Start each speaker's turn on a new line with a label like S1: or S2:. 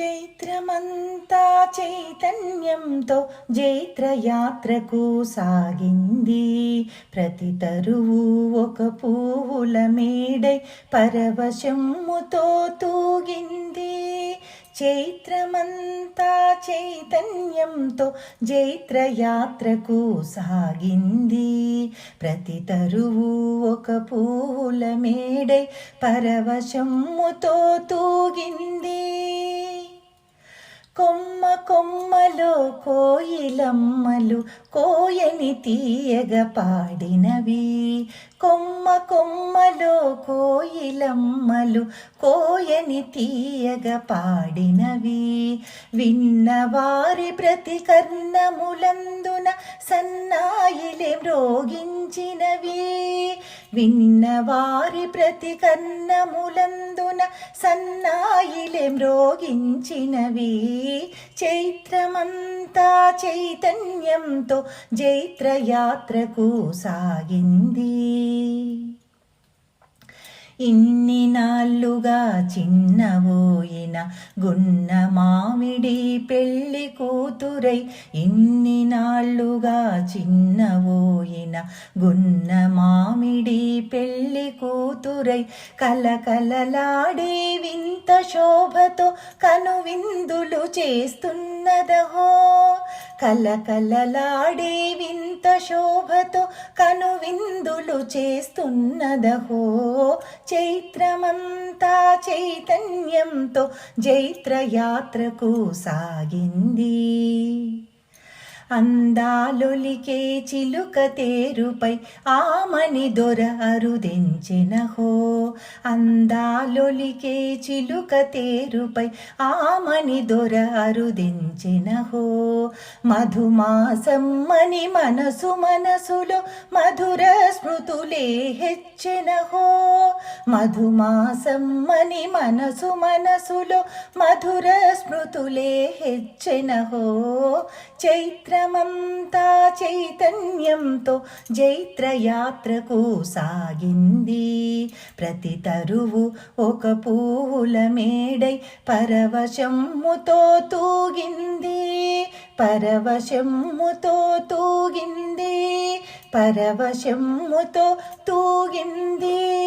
S1: చైత్రమంతా చైతన్యంతో జైత్రయాత్రకు సాగింది. ప్రతి తరువు ఒక పువ్వుల మేడై పరవశమ్ముతో తూగింది. చైత్రమంతా చైతన్యంతో జైత్రయాత్రకు సాగింది. ప్రతి తరువు ఒక పూల మేడై పరవశమ్ముతో తూగింది. కొమ్మలో కోయిలమ్మలు కోయని తీయగ పాడినవి. కొమ్మ కొమ్మలో కోయిలమ్మలు కోయని తీయగ పాడినవి. విన్నవారి ప్రతి కర్ణములందున సన్నాయిలే మ్రోగించినవి. విన్నవారి ప్రతి కన్నములందున సన్నాయిలే మ్రోగించినవి. చైత్రమంతా చైతన్యంతో జైత్రయాత్రకు సాగింది. ఇన్ని నాళ్ళుగా చిన్నవోయిన గున్న మామిడి పెళ్ళి కూతురై ఇన్ని నాళ్ళుగా చిన్నవోయిన గున్న మామిడి పెళ్ళి కూతురై కలకలలాడే వింత శోభతో కనువిందులు చేస్తున్నదహో. కలకలలాడే వింత శోభతో కను విందులు చేస్తున్నదహో. చైత్రమంతా చైతన్యంతో జైత్రయాత్రకు సాగింది. అందాలొలికే చిలుక తేరుపై ఆమని దొర అరుదెంచెనహో అందాలొలికే చిలుక తేరుపై ఆమని దొర అరుదెంచెనహో మధుమాసమ్మని మనసు మనసులో మధుర స్మృతులే హెచ్చెనహో మధుమాసమ్మని మనసు మనసులో మధుర స్మృతులే హెచ్చెనహో చైత్ర చైత్రమంతా చైతన్యంతో జైత్రయాత్రకు సాగింది. ప్రతి తరువు ఒక పూల మేడై పరవశమ్ముతో తూగింది. పరవశమ్ముతో తూగింది. పరవశమ్ముతో తూగింది.